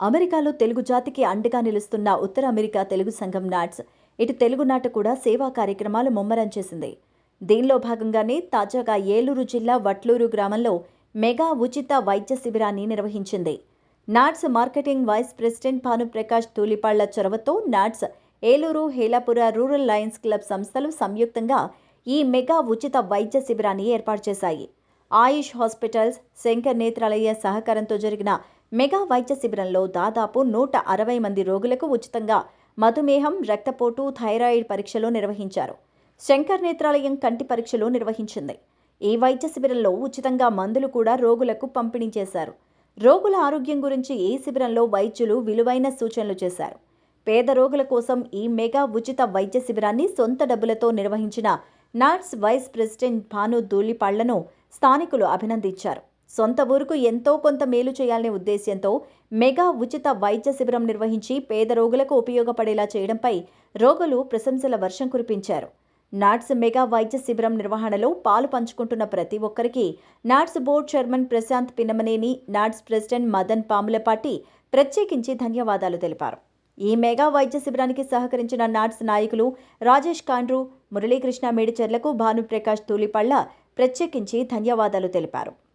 అమెరికాలో తెలుగు జాతికి అండగా నిలుస్తున్న ఉత్తర అమెరికా తెలుగు సంఘం నాట్స్ ఇటు తెలుగు నాట కూడా సేవా కార్యక్రమాలు ముమ్మరం చేసింది. దీనిలో భాగంగానే తాజాగా ఏలూరు జిల్లా వట్లూరు గ్రామంలో మెగా ఉచిత వైద్య శిబిరాన్ని నిర్వహించింది. NATS marketing vice president Bhanuprakash Thulipalla చొరవతో NATS Eluru Helapura rural lions club సంస్థలు సంయుక్తంగా ఈ మెగా ఉచిత వైద్య శిబిరాన్ని ఏర్పాటు చేశాయి. ఆయుష్ హాస్పిటల్స్ శంకర్ నేత్రాలయ సహకారంతో జరిగిన మెగా వైద్య శిబిరంలో దాదాపు నూట అరవై మంది రోగులకు ఉచితంగా మధుమేహం రక్తపోటు థైరాయిడ్ పరీక్షలు నిర్వహించారు. శంకర్ నేత్రాలయం కంటి పరీక్షలు నిర్వహించింది. ఈ వైద్య శిబిరంలో ఉచితంగా మందులు కూడా రోగులకు పంపిణీ చేశారు. రోగుల ఆరోగ్యం గురించి ఈ శిబిరంలో వైద్యులు విలువైన సూచనలు చేశారు. పేద రోగుల కోసం ఈ మెగా ఉచిత వైద్య శిబిరాన్ని సొంత డబ్బులతో నిర్వహించిన నాట్స్ వైస్ ప్రెసిడెంట్ భాను ధూళిపాళ్ళను స్థానికులు అభినందించారు. సొంత ఊరుకు ఎంతో కొంత మేలు చేయాలనే ఉద్దేశ్యంతో మెగా ఉచిత వైద్య శిబిరం నిర్వహించి పేద రోగులకు ఉపయోగపడేలా చేయడంపై రోగులు ప్రశంసల వర్షం కురిపించారు. నాట్స్ మెగా వైద్య శిబిరం నిర్వహణలో పాలు పంచుకుంటున్న ప్రతి ఒక్కరికి NATS board chairman Prashant Pinnamaneni NATS president Madan Pamulapati ప్రత్యేకించి ధన్యవాదాలు తెలిపారు. ఈ మెగా వైద్య శిబిరానికి సహకరించిన నాట్స్ నాయకులు రాజేష్ కాండ్రు మురళీకృష్ణ మేడిచెర్లకు భానుప్రకాష్ తూలిపళ్ళ ప్రత్యేకించి ధన్యవాదాలు తెలిపారు.